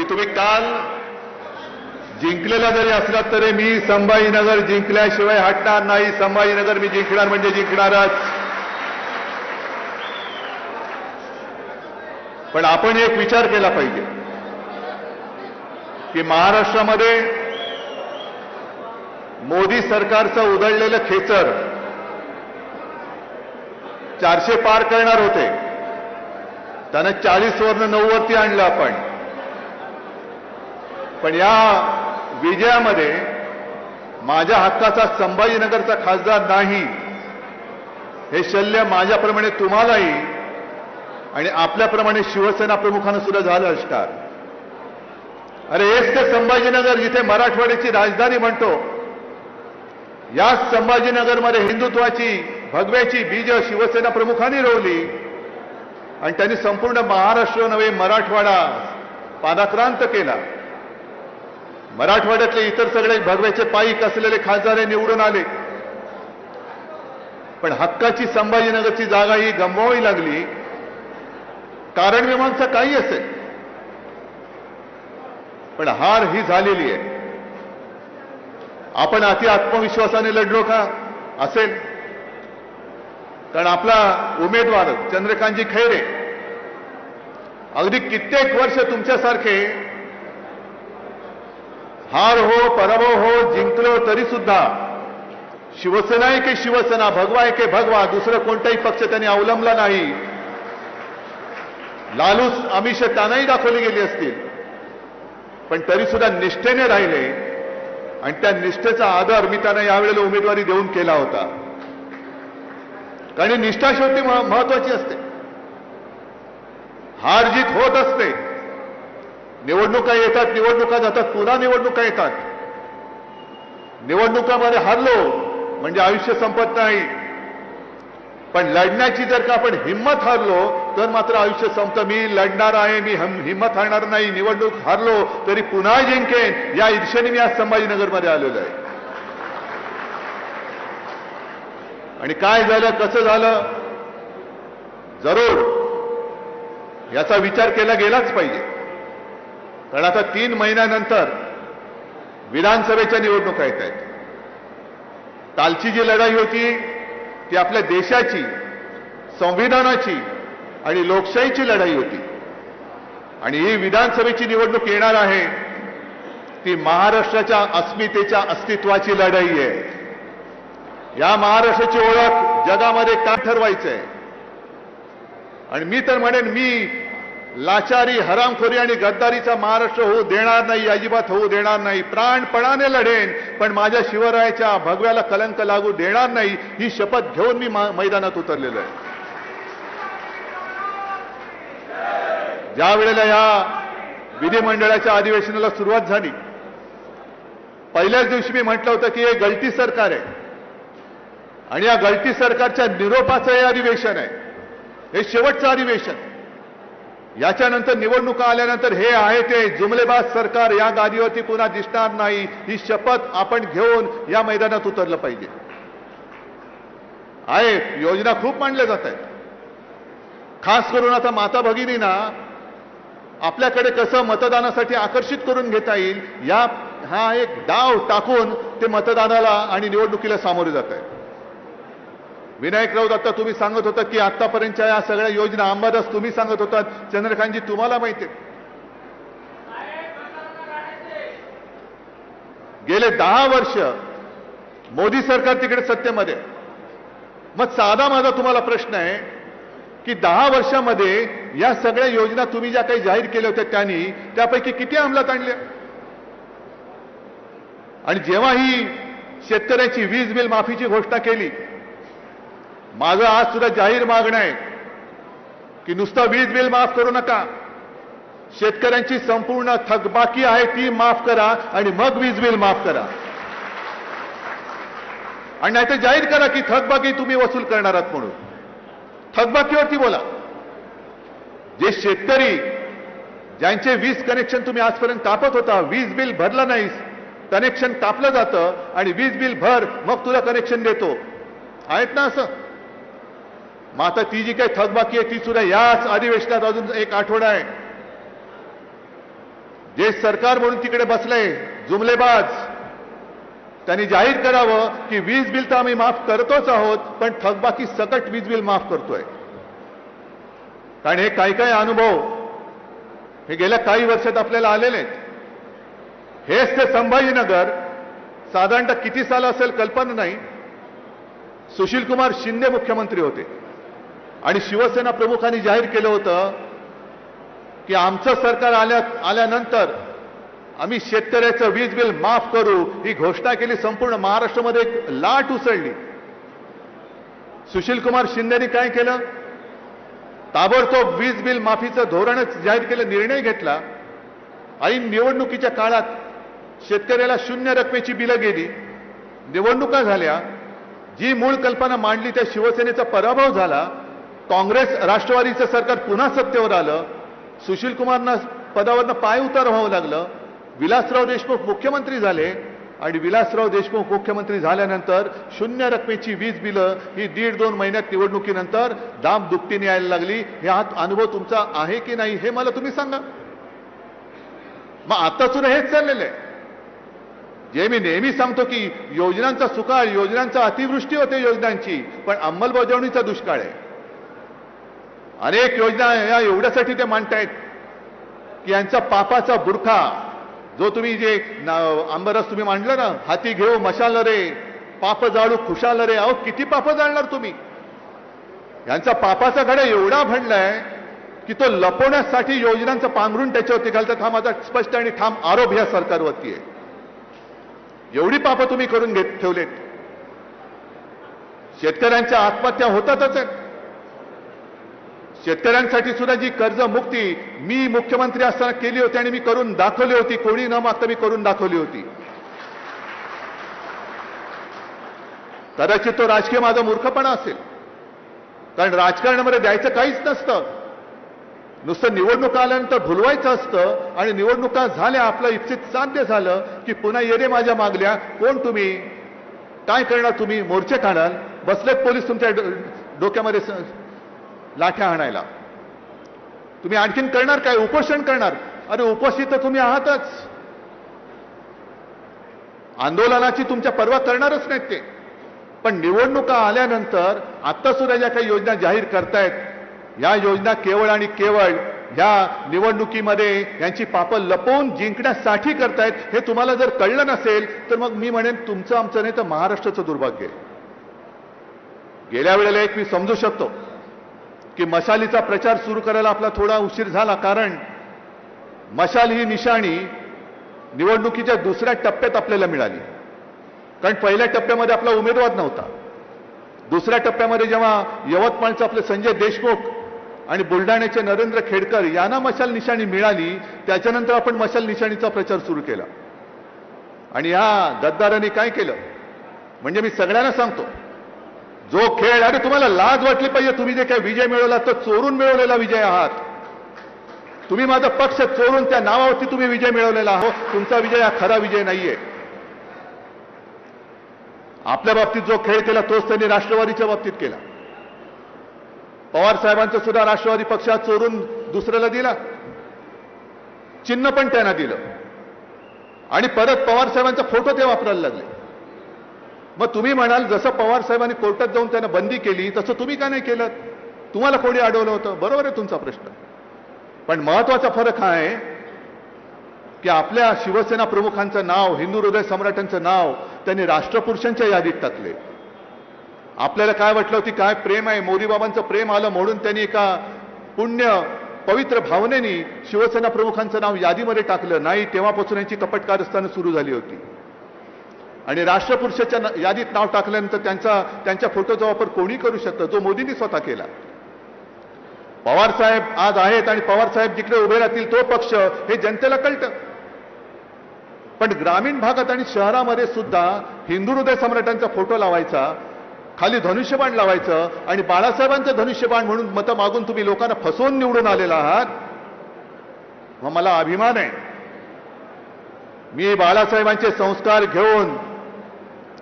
की तुम्ही काल जिंकलेला जरी असला तरी मी संभाजीनगर जिंकल्याशिवाय हटणार नाही. संभाजीनगर मी जिंकणार म्हणजे जिंकणारच. पण आपण एक विचार केला पाहिजे की महाराष्ट्रामध्ये मोदी सरकारचं उधळलेलं खेचर चारशे पार करणार होते. त्यानं चाळीस वरनं नऊ वरती आणलं आपण. पण या विजयामध्ये माझ्या हक्काचा संभाजीनगरचा खासदार नाही. हे शल्य माझ्याप्रमाणे तुम्हालाही आणि आपल्याप्रमाणे शिवसेना प्रमुखांना सुद्धा झालं असणार अरे हेच ते संभाजीनगर जिथे मराठवाड्याची राजधानी म्हणतो. याच संभाजीनगरमध्ये हिंदुत्वाची भगव्याची बीज शिवसेना प्रमुखांनी रोवली. आणि त्यांनी संपूर्ण महाराष्ट्र नव्हे मराठवाडा पादाक्रांत केला. मराठवाड्यातले इतर सगळे भगव्याचे पायीक असलेले खासदार निवडून आले. पण हक्काची संभाजीनगरची जागा ही गमवावी लागली. कारण मीमांसा काही असेल. पण हार ही झालेली आहे. आपण अति आत्मविश्वासाने लढलो का? असेल. कारण आपला उमेदवार चंद्रकांतजी खैरे अगदी कित्येक वर्ष तुमच्यासारखे हार हो पराभव हो जिंकलो तरी सुद्धा. शिवसेना आहे की शिवसेना भगवा आहे की भगवा दुसरं कोणताही पक्ष त्यांनी अवलंबला नाही. लालूच आमिष त्यांनाही दाखवली गेली असतील. पण तरी सुद्धा निष्ठेने राहिले. आणि त्या निष्ठेचा आदर मी त्यांना यावेळेला उमेदवारी देऊन केला होता. कारण निष्ठा शेवटी महत्वाची असते. हार जीत होत असते. निवडणुका येतात निवडणुका जातात पुन्हा निवडणुका येतात. निवडणुकामध्ये हारलो म्हणजे आयुष्य संपत नाही. पण लढण्याची जर का आपण हिंमत हरलो तर मात्र आयुष्य संपतं. मी लढणार आहे मी हिंमत हारणार नाही. निवडणूक हारलो तरी पुन्हा जिंकेन या ईर्षेने मी आज संभाजीनगरमध्ये आलेलो आहे. आणि काय झालं कसं झालं? जरूर. याचा विचार केला गेलाच पाहिजे. कारण आता तीन महिन्यानंतर विधानसभेच्या निवडणुका येत आहेत. कालची जी लढाई होती ती आपल्या देशाची संविधानाची आणि लोकशाहीची लढाई होती. आणि ही विधानसभेची निवडणूक येणार आहे ती महाराष्ट्राच्या अस्मितेच्या अस्तित्वाची लढाई आहे. या महाराष्ट्राची ओळख जगामध्ये का आहे आणि मी तर म्हणेन मी लाचारी हरामखोरी आणि गद्दारीचा महाराष्ट्र होऊ देणार नाही अजिबात होऊ देणार नाही. प्राणपणाने लढेन पण माझ्या शिवरायाच्या भगव्याला कलंक लागू देणार नाही ही शपथ घेऊन मी मैदानात उतरलेलो आहे. ज्या वेळेला या विधिमंडळाच्या अधिवेशनाला सुरुवात झाली पहिल्याच दिवशी मी म्हटलं होतं की हे गलती सरकार आहे. आणि या गलती सरकारच्या निरोपाचं हे अधिवेशन आहे. हे शेवटचं अधिवेशन. याच्यानंतर निवडणुका आल्यानंतर हे आहे ते. जुमलेबाज सरकार या गादीवरती पुन्हा दिसणार नाही. ही शपथ आपण घेऊन या मैदानात उतरलं पाहिजे. आहे योजना खूप मांडल्या जात आहेत. खास करून आता माता भगिनींना आपल्याकडे कसं मतदानासाठी आकर्षित करून घेता येईल या हा एक डाव टाकून ते मतदानाला आणि निवडणुकीला सामोरे जात आहे विनायक राऊत आता तुम्ही सांगत होता की आतापर्यंतच्या या सगळ्या योजना अंबादास तुम्ही सांगत होतात चंद्रकांतजी तुम्हाला माहिती आहे. गेले दहा वर्ष मोदी सरकार तिकडे सत्तेमध्ये मग साधा माझा तुम्हाला प्रश्न आहे की दहा वर्षामध्ये या सगळ्या योजना तुम्ही ज्या काही जाहीर केल्या होत्या त्यांनी त्यापैकी किती अंमलात आणल्या? आणि जेव्हा ही शेतकऱ्याची वीज बिल माफीची घोषणा केली माझं आज सुद्धा जाहीर मागणं आहे की नुसतं वीज बिल माफ करू नका. शेतकऱ्यांची संपूर्ण थकबाकी आहे ती माफ करा आणि मग वीज बिल माफ करा. आणि नाहीतर जाहीर करा की थकबाकी तुम्ही वसूल करणार आहात म्हणून. थकबाकीवरती बोला. जे शेतकरी ज्यांचे वीज कनेक्शन तुम्ही आजपर्यंत कापत होता वीज बिल भरलं नाहीस कनेक्शन कापलं जातं आणि वीज बिल भर मग तुला कनेक्शन देतो. आहेत ना असं? मग आता ती जी काही थकबाकी आहे ती सुद्धा याच अधिवेशनात अजून एक आठवडा आहे. जे सरकार म्हणून तिकडे बसलंय जुमलेबाज त्यांनी जाहीर करावं की वीज बिल तर आम्ही माफ करतोच आहोत पण थकबाकी सकट वीज बिल माफ करतोय. कारण हे काही काही अनुभव हे गेल्या काही वर्षात आपल्याला आलेले आहेत. हेच ते संभाजीनगर साधारणतः किती साल असेल कल्पना नाही. सुशील कुमार शिंदे मुख्यमंत्री होते. आणि शिवसेना प्रमुखांनी जाहीर केलं होतं की आमचं सरकार आल्या आल्यानंतर आम्ही शेतकऱ्याचं वीज बिल माफ करू. ही घोषणा केली. संपूर्ण महाराष्ट्रामध्ये एक लाट उसळली. सुशील कुमार शिंदेनी काय केलं? ताबडतोब वीज बिल माफीचं धोरणच जाहीर केलं निर्णय घेतला. आणि निवडणुकीच्या काळात शेतकऱ्याला शून्य रकमेची बिलं गेली. निवडणुका झाल्या. जी मूळ कल्पना मांडली त्या शिवसेनेचा पराभव झाला. काँग्रेस राष्ट्रवादीचं सरकार पुन्हा सत्तेवर आलं सुशीलकुमारना पदावरनं पाय उतार व्हावं लागलं विलासराव देशमुख मुख्यमंत्री झाले आणि विलासराव देशमुख मुख्यमंत्री झाल्यानंतर शून्य रकमेची वीज बिलं ही दीड दोन महिन्यात निवडणुकीनंतर दाम दुपटीने यायला लागली. हे हा अनुभव तुमचा आहे की नाही हे मला तुम्ही सांगा. मग आता सुद्धा हेच चाललेलं आहे. जे मी नेहमी सांगतो की योजनांचा सुकाळ योजनांचा अतिवृष्टी होते योजनांची पण अंमलबजावणीचा दुष्काळ आहे. अनेक योजना या एवढ्यासाठी ते मांडतायत की यांचा पापाचा बुरखा जो तुम्ही जे आंबरस तुम्ही मांडलं ना हाती घेऊ मशाल रे पाप जाळू खुशाल रे अहो किती पाप जाळणार तुम्ही? यांचा पापाचा घडा एवढा भडलाय की तो लपवण्यासाठी योजनांचं पांघरून त्याच्यावरती घालतात हा माझा स्पष्ट आणि ठाम आरोप या सरकारवरती आहे. एवढी पापं तुम्ही करून घेत ठेवलेत. शेतकऱ्यांच्या आत्महत्या होतातच. आहेत शेतकऱ्यांसाठी सुद्धा जी कर्जमुक्ती मी मुख्यमंत्री असताना केली होती आणि मी करून दाखवली होती कोणी न मागता मी करून दाखवली होती. कदाचित तो राजकीय माझा मूर्खपणा असेल. कारण राजकारणामध्ये द्यायचं काहीच नसतं. नुसतं निवडणुका आल्यानंतर भुलवायचं असतं आणि निवडणुका झाल्या आपलं इच्छित साध्य झालं की पुन्हा येणे माझ्या मागल्या कोण तुम्ही? काय करणार तुम्ही? मोर्चे काढाल? बसलेत पोलीस तुमच्या डोक्यामध्ये लाठ्या आणायला. तुम्ही आणखीन करणार काय? उपोषण करणार? अरे उपस्थित तर तुम्ही आहातच. आंदोलनाची तुमच्या पर्वा करणारच नाहीत ते. पण निवडणुका आल्यानंतर आता सुद्धा ज्या काही योजना जाहीर करतायत या योजना केवळ आणि केवळ ह्या निवडणुकीमध्ये यांची पापं लपवून जिंकण्यासाठी करतायत हे तुम्हाला जर कळलं नसेल तर मग मी म्हणेन तुमचं आमचं नाही तर महाराष्ट्राचं दुर्भाग्य आहे. गेल्या वेळेला एक मी समजू शकतो. की मशालीचा प्रचार सुरू करायला आपला थोडा उशीर झाला कारण मशाल ही निशाणी निवडणुकीच्या दुसऱ्या टप्प्यात आपल्याला मिळाली. कारण पहिल्या टप्प्यामध्ये आपला उमेदवार नव्हता. दुसऱ्या टप्प्यामध्ये जेव्हा यवतमाळचे आपले संजय देशमुख आणि बुलढाण्याचे नरेंद्र खेडकर यांना मशाल निशाणी मिळाली त्याच्यानंतर आपण मशाल निशाणीचा प्रचार सुरू केला. आणि या गद्दारांनी काय केलं? म्हणजे मी सगळ्यांना सांगतो जो खेळ अरे तुम्हाला लाज वाटली पाहिजे तुम्ही जे काही विजय मिळवला तो चोरून मिळवलेला विजय आहात. तुम्ही माझा पक्ष चोरून त्या नावावरती तुम्ही विजय मिळवलेला आहोत. तुमचा विजय हा खरा विजय नाहीये. आपल्या बाबतीत जो खेळ केला तोच त्यांनी राष्ट्रवादीच्या बाबतीत केला. पवार साहेबांचं सुद्धा राष्ट्रवादी पक्षात चोरून दुसऱ्याला दिला. चिन्ह पण त्यांना दिलं. आणि परत पवार साहेबांचा फोटो ते वापरायला लागले. मग तुम्ही म्हणाल जसं पवार साहेबांनी कोर्टात जाऊन त्यांना बंदी केली तसं तुम्ही का नाही केलं? तुम्हाला कोणी अडवलं होतं? बरोबर आहे तुमचा प्रश्न. पण महत्त्वाचा फरक हा आहे की आपल्या शिवसेना प्रमुखांचं नाव हिंदू हृदय सम्राटांचं नाव त्यांनी राष्ट्रपुरुषांच्या यादीत टाकले. आपल्याला काय वाटलं होती काय प्रेम आहे? मोदी बाबांचं प्रेम आलं म्हणून त्यांनी एका पुण्य पवित्र भावनेनी शिवसेना प्रमुखांचं नाव यादीमध्ये टाकलं. नाही तेव्हापासून यांची कपट कारस्थानं सुरू झाली होती. आणि राष्ट्रपुरुषाच्या न- यादीत नाव टाकल्यानंतर त्यांचा त्यांच्या फोटोचा वापर कोणी करू शकतं जो मोदींनी स्वतः केला. पवार साहेब आज आहेत आणि पवार साहेब जिकडे उभे राहतील तो पक्ष हे जनतेला कळतं. पण ग्रामीण भागात आणि शहरामध्ये सुद्धा हिंदू हृदय सम्राटांचा फोटो लावायचा खाली धनुष्यबाण लावायचं आणि बाळासाहेबांचं धनुष्यबाण म्हणून मतं मागून तुम्ही लोकांना फसवून निवडून आलेला आहात मग मला अभिमान आहे. मी बाळासाहेबांचे संस्कार घेऊन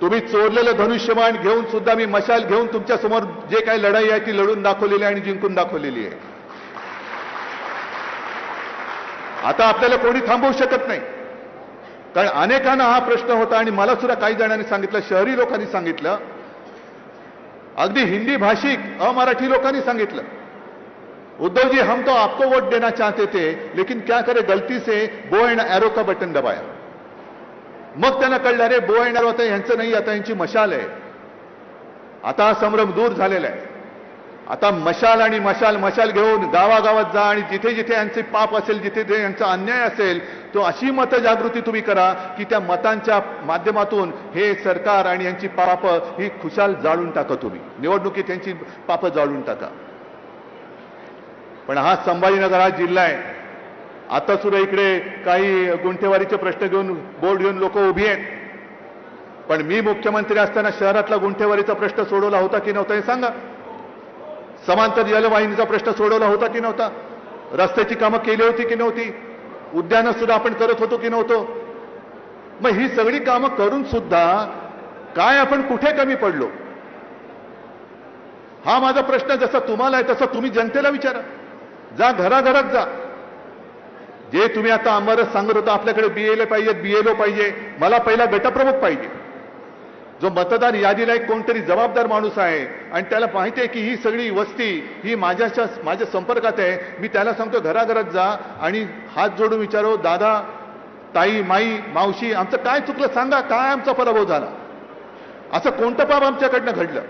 तुम्ही चोरलेलं धनुष्यबाण घेऊन सुद्धा मी मशाल घेऊन तुमच्यासमोर जे काही लढाई आहे ती लढून दाखवलेली आहे आणि जिंकून दाखवलेली आहे. आता आपल्याला कोणी थांबवू शकत नाही. कारण अनेकांना हा प्रश्न होता आणि मला सुद्धा काही जणांनी सांगितलं शहरी लोकांनी सांगितलं. अगदी हिंदी भाषिक अमराठी लोकांनी सांगितलं. उद्धव जी हम तो आपको वोट देना चाहते थे लेकिन क्या करे गलती से बो एंड एरो का बटन दबाया. मग त्यांना कळलं रे बो येणार होता यांचं नाही आता यांची मशाल आहे. आता हा संभ्रम दूर झालेला आहे. आता मशाल आणि मशाल मशाल घेऊन गावागावात जा आणि जिथे जिथे यांचे पाप असेल जिथे जिथे यांचा अन्याय असेल तो अशी मतजागृती तुम्ही करा की त्या मतांच्या माध्यमातून हे सरकार आणि यांची पाप ही खुशाल जाळून टाका तुम्ही. निवडणुकीत यांची पाप जाळून टाका. पण हा संभाजीनगर हा जिल्हा आहे. आता सुद्धा इकडे काही गुंठेवारीचे प्रश्न घेऊन बोर्ड घेऊन लोक उभी आहेत. पण मी मुख्यमंत्री असताना शहरातला गुंठेवारीचा प्रश्न सोडवला होता की नव्हता हे सांगा. समांतर जलवाहिनीचा प्रश्न सोडवला होता की नव्हता? रस्त्याची कामं केली होती की नव्हती? उद्यानं सुद्धा आपण करत होतो की नव्हतो? मग ही सगळी कामं करून सुद्धा काय आपण कुठे कमी पडलो? हा माझा प्रश्न जसा तुम्हाला आहे तसा तुम्ही जनतेला विचारा. जा घराघरात जा. जे तुम्ही आता आम्हाला सांगत होता आपल्याकडे बीएलए पाहिजे बीएलओ पाहिजे मला पहिला गटप्रमुख पाहिजे. जो मतदार यादीला एक कोणतरी जबाबदार माणूस आहे आणि त्याला माहिती आहे की ही सगळी वस्ती ही माझ्याच्या माझ्या संपर्कात आहे मी त्याला सांगतो घराघरात जा आणि हात जोडून विचारो दादा ताई माई मावशी आमचं काय चुकलं सांगा काय आमचा पराभव झाला? असं कोणतं पाप आमच्याकडनं घडलं?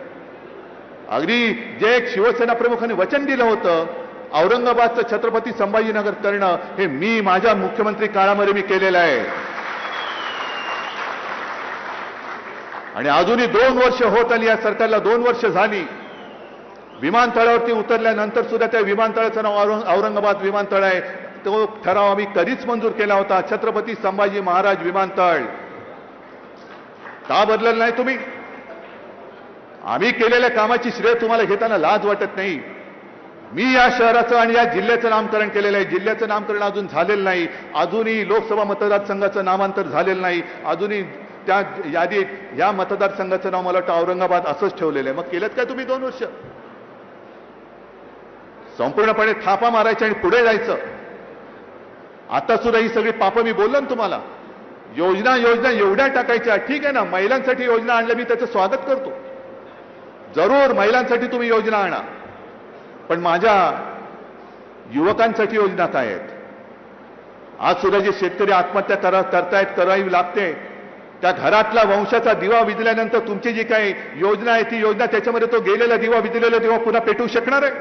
अगदी जे एक शिवसेना प्रमुखांनी वचन दिलं होतं औरंगाबादचं छत्रपती संभाजीनगर करणं हे मी माझ्या मुख्यमंत्री काळामध्ये मी केलेलं आहे. आणि अजूनही दोन वर्ष होत आली या सरकारला दोन वर्ष झाली. विमानतळावरती उतरल्यानंतर सुद्धा त्या विमानतळाचं नाव औरंगाबाद विमानतळ आहे. तो ठराव आम्ही कधीच मंजूर केला होता. छत्रपती संभाजी महाराज विमानतळ. का बदललं नाही तुम्ही? आम्ही केलेल्या कामाची श्रेय तुम्हाला घेताना लाज वाटत नाही. मी या शहराचं आणि या जिल्ह्याचं नामकरण केलेलं आहे. जिल्ह्याचं नामकरण अजून झालेलं नाही. अजूनही लोकसभा मतदारसंघाचं नामांतर झालेलं नाही. अजूनही त्या यादीत या मतदारसंघाचं नाव मला वाटतं औरंगाबाद असंच ठेवलेलं आहे. मग केलं काय तुम्ही दोन वर्ष? संपूर्णपणे थापा मारायच्या आणि पुढे जायचं. आता सुद्धा ही सगळी पापं मी बोललो ना तुम्हाला. योजना योजना एवढ्या टाकायच्या. ठीक आहे ना महिलांसाठी योजना आणल्या मी त्याचं स्वागत करतो. जरूर महिलांसाठी तुम्ही योजना आणा. पण माझ्या युवकांसाठी योजना काय आहेत? आज सुद्धा जे शेतकरी आत्महत्या करा करतायत करावी लागते. त्या घरातला वंशाचा दिवा विजल्यानंतर तुमची जी काही योजना आहे ती योजना त्याच्यामध्ये तो गेलेला दिवा विजलेला दिवा पुन्हा पेटवू शकणार आहे?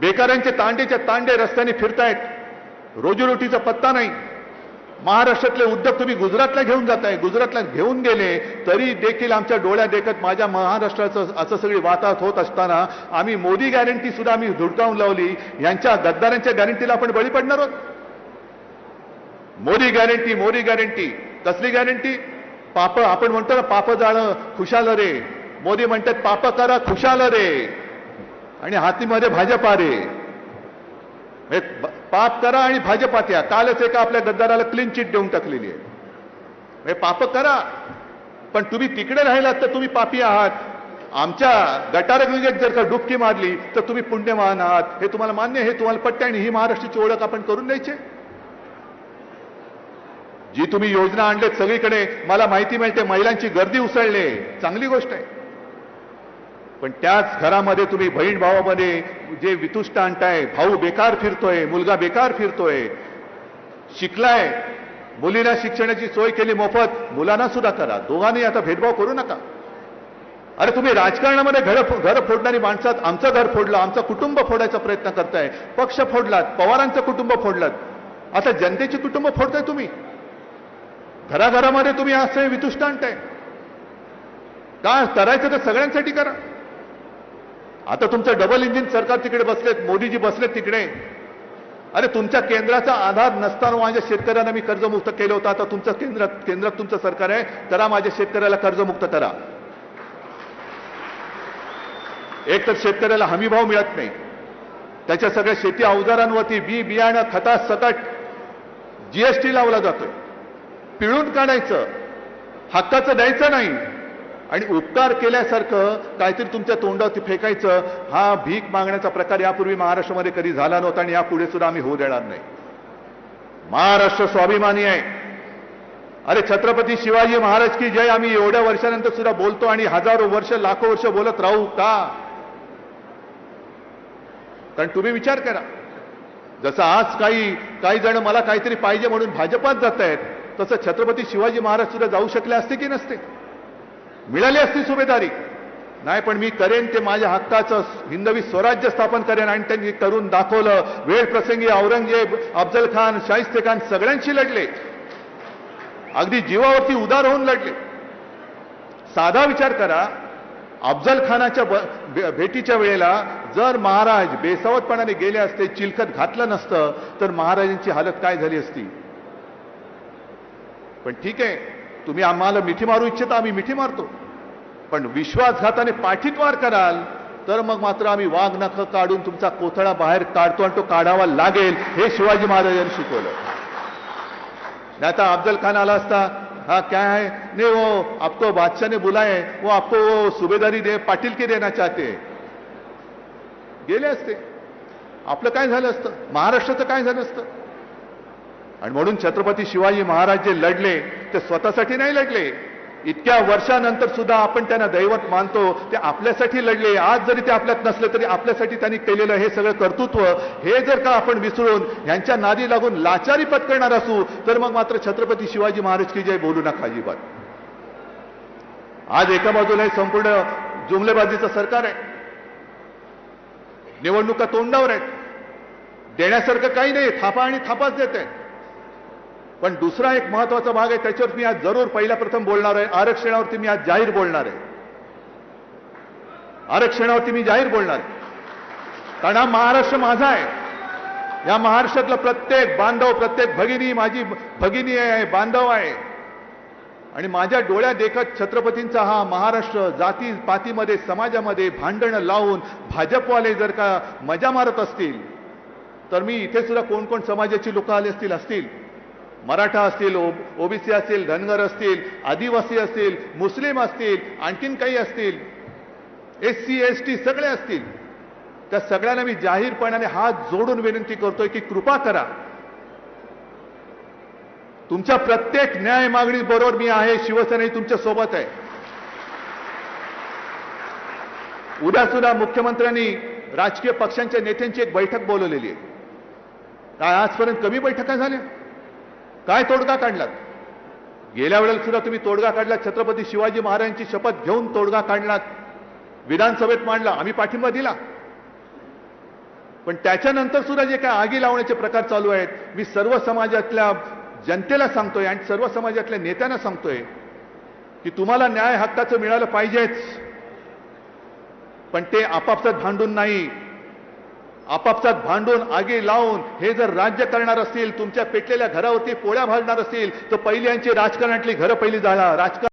बेकारांचे तांडेच्या तांडे रस्त्याने फिरतायत. रोजीरोटीचा पत्ता नाही. महाराष्ट्रातले उद्योग तुम्ही गुजरातला घेऊन जाताय. गुजरातला घेऊन गेले तरी देखील आमच्या डोळ्या देखत माझ्या महाराष्ट्राचं असं सगळी वाताहत होत असताना आम्ही मोदी गॅरंटी सुद्धा आम्ही धुडकावून लावली. यांच्या गद्दारांच्या गॅरंटीला आपण बळी पडणार आहोत? मोदी गॅरंटी मोदी गॅरंटी कसली गॅरंटी पाप आपण म्हणतो ना पाप जाणं खुशाल रे मोदी म्हणतात पाप करा खुशाल रे आणि हातीमध्ये भाजपा रे पाप करा आणि भाजपात या. कालच एका आपल्या गद्दाराला क्लीन चिट देऊन टाकलेली आहे. पाप करा. पण तुम्ही तिकडे राहिलात तर तुम्ही पापी आहात. आमच्या गटारगंगेत जर का डुबकी मारली तर तुम्ही पुण्यवान आहात. हे तुम्हाला मान्य आहे, हे तुम्हाला पट्टे आणि ही महाराष्ट्राची ओळख आपण करून द्यायची जी तुम्ही योजना आणलेत सगळीकडे मला माहिती मिळते महिलांची गर्दी उसळले. चांगली गोष्ट आहे. पण त्याच घरामध्ये तुम्ही बहीण भावामध्ये जे वितुष्ट आणताय भाऊ बेकार फिरतोय मुलगा बेकार फिरतोय शिकलाय मुलींना शिक्षणाची सोय केली मोफत मुलांना सुद्धा करा. दोघांनी आता भेदभाव करू नका. अरे तुम्ही राजकारणामध्ये घर घर फोडणारी माणसात आमचं घर फोडलं आमचं कुटुंब फोडायचा प्रयत्न करताय. पक्ष फोडलात पवारांचं कुटुंब फोडलात. आता जनतेची कुटुंब फोडताय तुम्ही. घराघरामध्ये तुम्ही असं वितुष्ट आणताय. का करायचं तर सगळ्यांसाठी करा. आता तुमचं डबल इंजिन सरकार तिकडे बसलेत मोदीजी बसलेत तिकडे. अरे तुमच्या केंद्राचा आधार नसताना माझ्या शेतकऱ्यांना मी कर्जमुक्त केलं होतं. आता तुमचं केंद्र केंद्रात तुमचं सरकार आहे. करा माझ्या शेतकऱ्याला कर्जमुक्त करा. एक तर शेतकऱ्याला हमीभाव मिळत नाही. त्याच्या सगळ्या शेती अवजारांवरती बी बियाणं खता सकट. जीएसटी लावला जातोय. पिळून काढायचं. हक्काचं द्यायचं नाही. आणि उपकार केल्यासारखं काहीतरी तुमच्या तोंडावरती फेकायचं हा भीक मागण्याचा प्रकार यापूर्वी महाराष्ट्रामध्ये कधी झाला नव्हता आणि यापुढे सुद्धा आम्ही होऊ देणार नाही. महाराष्ट्र स्वाभिमानी आहे. अरे छत्रपती शिवाजी महाराज की जय आम्ही एवढ्या वर्षानंतर सुद्धा बोलतो आणि हजारो वर्ष लाखो वर्ष बोलत राहू का? कारण तुम्ही विचार करा. जसं आज काही काही जण मला काहीतरी पाहिजे म्हणून भाजपात जात आहेत तसं छत्रपती शिवाजी महाराज सुद्धा जाऊ शकले असते की नसते? मिळाली असती सुभेदारी. नाही पण मी करेन ते माझ्या हक्काचं हिंदवी स्वराज्य स्थापन करेन आणि त्यांनी करून दाखवलं. वेळ प्रसंगी औरंगजेब अफजल खान शाहिस्ते खान सगळ्यांशी लढले. अगदी जीवावरती उदार होऊन लढले. साधा विचार करा अफजल खानाच्या भेटीच्या वेळेला जर महाराज बेसावतपणाने गेले असते चिलखत घातलं नसतं तर महाराजांची हालत काय झाली असती? पण ठीक आहे तुम्ही आम्हाला मिठी मारू इच्छिता आम्ही मिठी मारतो. पण विश्वासघाताने पाठीतवार कराल तर मग मात्र आम्ही वाघ नख काढून तुमचा कोथळा बाहेर काढतो आणि तो काढावा लागेल हे शिवाजी महाराजांनी शिकवलं. नाही तो अफजल खान आला असता हाँ क्या है नहीं वो आपको बादशाह ने बुलाए वो आपको वो सुबेदारी दे पाटील की देना चाहते. गेले असते. आपलं काय झालं असतं? महाराष्ट्राचं काय झालं असतं? आणि म्हणून छत्रपती शिवाजी महाराज जे लढले ते स्वतःसाठी नाही लढले. इतक्या वर्षानंतर सुद्धा आपण त्यांना दैवत मानतो ते आपल्यासाठी लढले. आज जरी ते आपल्यात नसले तरी आपल्यासाठी त्यांनी केलेलं हे सगळं कर्तृत्व हे जर का आपण विसरून ह्यांच्या नादी लागून लाचारी पत्करणार असू तर मग मात्र छत्रपती शिवाजी महाराज की जय बोलू नका अजिबात. आज एका बाजूला हे संपूर्ण जुमलेबाजीचं सरकार आहे. निवडणुका तोंडावर आहेत. देण्यासारखं काही नाही. थापा आणि थापाच देत आहे पण दुसरा एक महत्त्वाचा भाग आहे त्याच्यावर मी आज जरूर पहिल्या प्रथम बोलणार आहे. आरक्षणावरती मी आज जाहीर बोलणार आहे. आरक्षणावरती मी जाहीर बोलणार आहे. कारण हा महाराष्ट्र माझा आहे. या महाराष्ट्रातला प्रत्येक बांधव प्रत्येक भगिनी माझी भगिनी आहे बांधव आहे. आणि माझ्या डोळ्या देखत छत्रपतींचा हा महाराष्ट्र जाती पातीमध्ये समाजामध्ये भांडणं लावून भाजपवाले जर का मजा मारत असतील तर मी इथे सुद्धा कोण कोण समाजाची लोक आले असतील असतील. मराठा असतील ओबीसी असतील धनगर असतील आदिवासी असतील मुस्लिम असतील आणखीन काही असतील एस सी एस टी सगळे असतील त्या सगळ्यांना मी जाहीरपणाने हात जोडून विनंती करतोय की कृपा करा. तुमच्या प्रत्येक न्याय मागणी बरोबर मी आहे शिवसेनाही तुमच्यासोबत आहे. उद्या सुद्धा मुख्यमंत्र्यांनी राजकीय पक्षांच्या नेत्यांची एक बैठक बोलवलेली आहे. काय आजपर्यंत कमी बैठका झाल्या? काय तोडगा काढलात? गेल्या वेळेला सुद्धा तुम्ही तोडगा काढलात. छत्रपती शिवाजी महाराजांची शपथ घेऊन तोडगा काढलात. विधानसभेत मांडला. आम्ही पाठिंबा दिला. पण त्याच्यानंतर सुद्धा जे काय आगी लावण्याचे प्रकार चालू आहेत मी सर्व समाजातल्या जनतेला सांगतोय आणि सर्व समाजातल्या नेत्यांना सांगतोय की तुम्हाला न्याय हक्काचं मिळालं पाहिजेच. पण ते आपापसात भांडून नाही. आपापसात भांडून आगी लावून हे जर राज्य करणार असतील तुमच्या पेटलेल्या घरावरती पोळ्या भाजणार असतील तर पहिल्यांची राजकारणातली घरं पहिली जाणार राजकारण